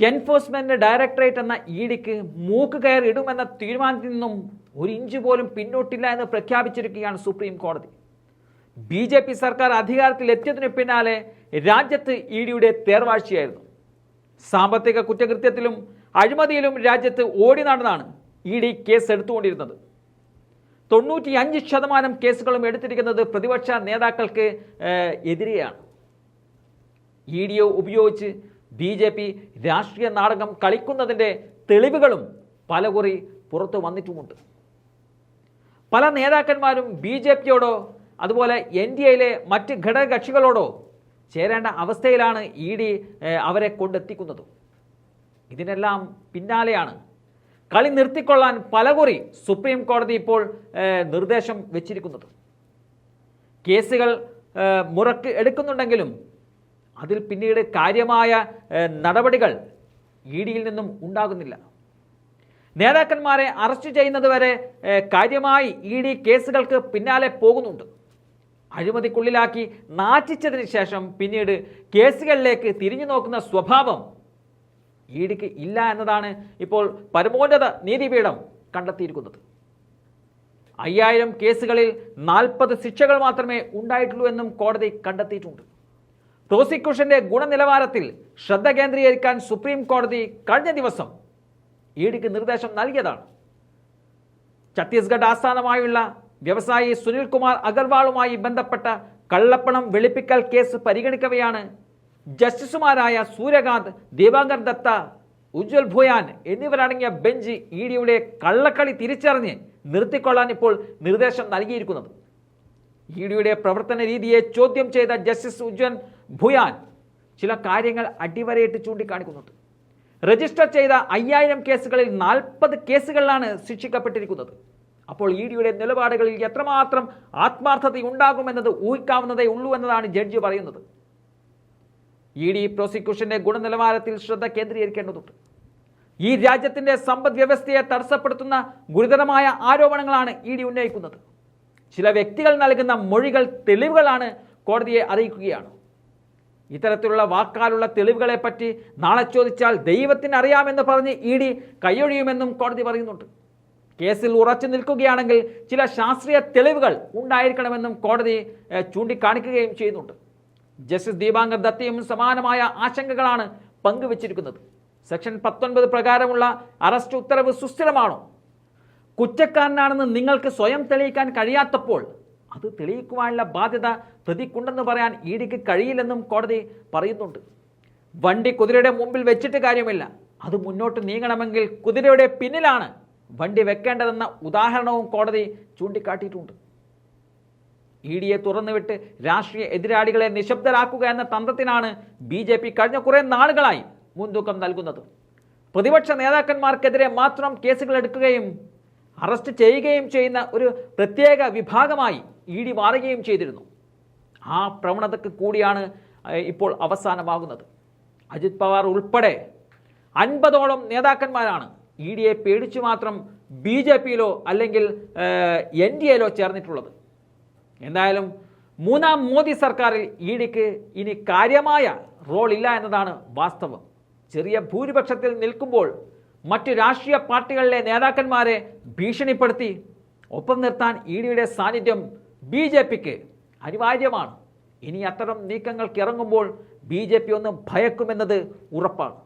Enforcement directorate എന്ന ഇഡിക്ക് മൂക്ക് കയർ ഇടുമെന്ന തീരുമാനത്തിൽ നിന്നും ഒരു ഇഞ്ച് പോലും പിന്നോട്ടില്ല എന്ന് പ്രഖ്യാപിച്ചിരിക്കുകയാണ് സുപ്രീം കോടതി. ബി ജെ പി സർക്കാർ അധികാരത്തിൽ എത്തിയതിനു പിന്നാലെ രാജ്യത്ത് ഇ ഡിയുടെ തേർവാഴ്ചയായിരുന്നു. സാമ്പത്തിക കുറ്റകൃത്യത്തിലും അഴിമതിയിലും രാജ്യത്ത് ഓടി നടന്നാണ് ഇ ഡി കേസ് എടുത്തുകൊണ്ടിരുന്നത്. തൊണ്ണൂറ്റി അഞ്ച് ശതമാനം കേസുകളും എടുത്തിരിക്കുന്നത് പ്രതിപക്ഷ നേതാക്കൾക്ക് എതിരെയാണ്. ഇ ഡിയോ ഉപയോഗിച്ച് ബി ജെ പി രാഷ്ട്രീയ നാടകം കളിക്കുന്നതിന്റെ തെളിവുകളും പലകുറി പുറത്തു വന്നിട്ടുമുണ്ട്. പല നേതാക്കന്മാരും ബി ജെ പിയോടോ അതുപോലെ എൻ ഡി എയിലെ മറ്റ് ഘടകകക്ഷികളോടോ ചേരേണ്ട അവസ്ഥയിലാണ് ഇ ഡി അവരെ കൊണ്ടെത്തിക്കുന്നത്. ഇതിനെല്ലാം പിന്നാലെയാണ്. കളി നിർത്തിക്കൊള്ളാൻ പലകുറി സുപ്രീം കോടതി ഇപ്പോൾ നിർദ്ദേശം വെച്ചിരിക്കുന്നത്. കേസുകൾ മുറക്ക് എടുക്കുന്നുണ്ടെങ്കിലും അതിൽ പിന്നീട് കാര്യമായ നടപടികൾ ഇ ഡിയിൽ നിന്നും ഉണ്ടാകുന്നില്ല. നേതാക്കന്മാരെ അറസ്റ്റ് ചെയ്യുന്നതുവരെ കാര്യമായി ഇ ഡി കേസുകൾക്ക് പിന്നാലെ പോകുന്നുണ്ട്. അഴിമതിക്കുള്ളിലാക്കി നാറ്റിച്ചതിന് ശേഷം പിന്നീട് കേസുകളിലേക്ക് തിരിഞ്ഞു നോക്കുന്ന സ്വഭാവം ഇ ഡിക്ക് ഇല്ല എന്നതാണ് ഇപ്പോൾ പരമോന്നത നീതിപീഠം കണ്ടെത്തിയിരിക്കുന്നത്. അയ്യായിരം കേസുകളിൽ നാൽപ്പത് ശിക്ഷകൾ മാത്രമേ ഉണ്ടായിട്ടുള്ളൂ എന്നും കോടതി കണ്ടെത്തിയിട്ടുണ്ട്. പ്രോസിക്യൂഷന്റെ ഗുണനിലവാരത്തിൽ ശ്രദ്ധ കേന്ദ്രീകരിക്കാൻ സുപ്രീം കോടതി കഴിഞ്ഞ ദിവസം ഇ ഡിക്ക് നിർദ്ദേശം നൽകിയതാണ്. ഛത്തീസ്ഗഡ് ആസ്ഥാനമായുള്ള വ്യവസായി സുനിൽ കുമാർ അഗർവാളുമായി ബന്ധപ്പെട്ട കള്ളപ്പണം വെളുപ്പിക്കൽ കേസ് പരിഗണിക്കവെയാണ് ജസ്റ്റിസുമാരായ സൂര്യകാന്ത് ദീപാങ്കർ ദത്ത ഉജ്വൽ ഭൂയാൻ എന്നിവരടങ്ങിയ ബെഞ്ച് ഇ ഡിയുടെ കള്ളക്കളി തിരിച്ചറിഞ്ഞ് നിർത്തിക്കൊള്ളാൻ ഇപ്പോൾ നിർദ്ദേശം നൽകിയിരിക്കുന്നത്. ഇ ഡിയുടെ പ്രവർത്തന രീതിയെ ചോദ്യം ചെയ്ത ജസ്റ്റിസ് ഉജ്വൽ ഭുയാൻ ചില കാര്യങ്ങൾ അടിവരയിട്ട് ചൂണ്ടിക്കാണിക്കുന്നുണ്ട്. രജിസ്റ്റർ ചെയ്ത അയ്യായിരം കേസുകളിൽ നാൽപ്പത് കേസുകളിലാണ് ശിക്ഷിക്കപ്പെട്ടിരിക്കുന്നത്. അപ്പോൾ ഇ ഡിയുടെ നിലപാടുകളിൽ എത്രമാത്രം ആത്മാർത്ഥതയുണ്ടാകുമെന്നത് ഊഹിക്കാവുന്നതേ ഉള്ളൂ എന്നതാണ് ജഡ്ജി പറയുന്നത്. ഇ ഡി പ്രോസിക്യൂഷന്റെ ഗുണനിലവാരത്തിൽ ശ്രദ്ധ കേന്ദ്രീകരിക്കേണ്ടതുണ്ട്. ഈ രാജ്യത്തിന്റെ സമ്പദ് വ്യവസ്ഥയെ തടസ്സപ്പെടുത്തുന്ന ഗുരുതരമായ ആരോപണങ്ങളാണ് ഇ ഡി ഉന്നയിക്കുന്നത്. ചില വ്യക്തികൾ നൽകുന്ന മൊഴികൾ തെളിവുകളാണ് കോടതിയെ അറിയിക്കുകയാണ്. ഇത്തരത്തിലുള്ള വാക്കാലുള്ള തെളിവുകളെ പറ്റി നാളെ ചോദിച്ചാൽ ദൈവത്തിന് അറിയാമെന്ന് പറഞ്ഞ് ഇ ഡി കൈയൊഴിയുമെന്നും കോടതി പറയുന്നുണ്ട്. കേസിൽ ഉറച്ചു നിൽക്കുകയാണെങ്കിൽ ചില ശാസ്ത്രീയ തെളിവുകൾ ഉണ്ടായിരിക്കണമെന്നും കോടതി ചൂണ്ടിക്കാണിക്കുകയും ചെയ്യുന്നുണ്ട്. ജസ്റ്റിസ് ദീപാങ്കർ ദത്തയും സമാനമായ ആശങ്കകളാണ് പങ്കുവച്ചിരിക്കുന്നത്. സെക്ഷൻ പത്തൊൻപത് പ്രകാരമുള്ള അറസ്റ്റ് ഉത്തരവ് സുസ്ഥിരമാണോ? കുറ്റക്കാരനാണെന്ന് നിങ്ങൾക്ക് സ്വയം തെളിയിക്കാൻ കഴിയാത്തപ്പോൾ അത് തെളിയിക്കുവാനുള്ള ബാധ്യത പ്രതിക്കുണ്ടെന്ന് പറയാൻ ഇ ഡിക്ക് കഴിയില്ലെന്നും കോടതി പറയുന്നുണ്ട്. വണ്ടി കുതിരയുടെ മുമ്പിൽ വെച്ചിട്ട് കാര്യമില്ല. അത് മുന്നോട്ട് നീങ്ങണമെങ്കിൽ കുതിരയുടെ പിന്നിലാണ് വണ്ടി വെക്കേണ്ടതെന്ന ഉദാഹരണവും കോടതി ചൂണ്ടിക്കാട്ടിയിട്ടുണ്ട്. ഇ ഡിയെ തുറന്നുവിട്ട് രാഷ്ട്രീയ എതിരാളികളെ നിശബ്ദരാക്കുക എന്ന തന്ത്രത്തിനാണ് ബി ജെ പി കഴിഞ്ഞ കുറേ നാളുകളായി മുൻതൂക്കം നൽകുന്നത്. പ്രതിപക്ഷ നേതാക്കന്മാർക്കെതിരെ മാത്രം കേസുകൾ എടുക്കുകയും അറസ്റ്റ് ചെയ്യുകയും ചെയ്യുന്ന ഒരു പ്രത്യേക വിഭാഗമായി ഇ ഡി മാറുകയും ചെയ്തിരുന്നു. ആ പ്രവണതയ്ക്ക് കൂടിയാണ് ഇപ്പോൾ അവസാനമാകുന്നത്. അജിത് പവാർ ഉൾപ്പെടെ അൻപതോളം നേതാക്കന്മാരാണ് ഇ ഡിയെ പേടിച്ചു മാത്രം ബി ജെ പിയിലോ അല്ലെങ്കിൽ എൻ ഡി എയിലോ ചേർന്നിട്ടുള്ളത്. എന്തായാലും മൂന്നാം മോദി സർക്കാരിൽ ഇ ഡിക്ക് ഇനി കാര്യമായ റോൾ ഇല്ല എന്നതാണ് വാസ്തവം. ചെറിയ ഭൂരിപക്ഷത്തിൽ നിൽക്കുമ്പോൾ മറ്റ് രാഷ്ട്രീയ പാർട്ടികളിലെ നേതാക്കന്മാരെ ഭീഷണിപ്പെടുത്തി ഒപ്പം നിർത്താൻ ഇ ഡിയുടെ സാന്നിധ്യം ബി ജെ പിക്ക് അനിവാര്യമാണ്. ഇനി അത്തരം നീക്കങ്ങൾക്ക് ഇറങ്ങുമ്പോൾ ബി ജെ പി ഒന്നും ഭയക്കുമെന്നത് ഉറപ്പാണ്.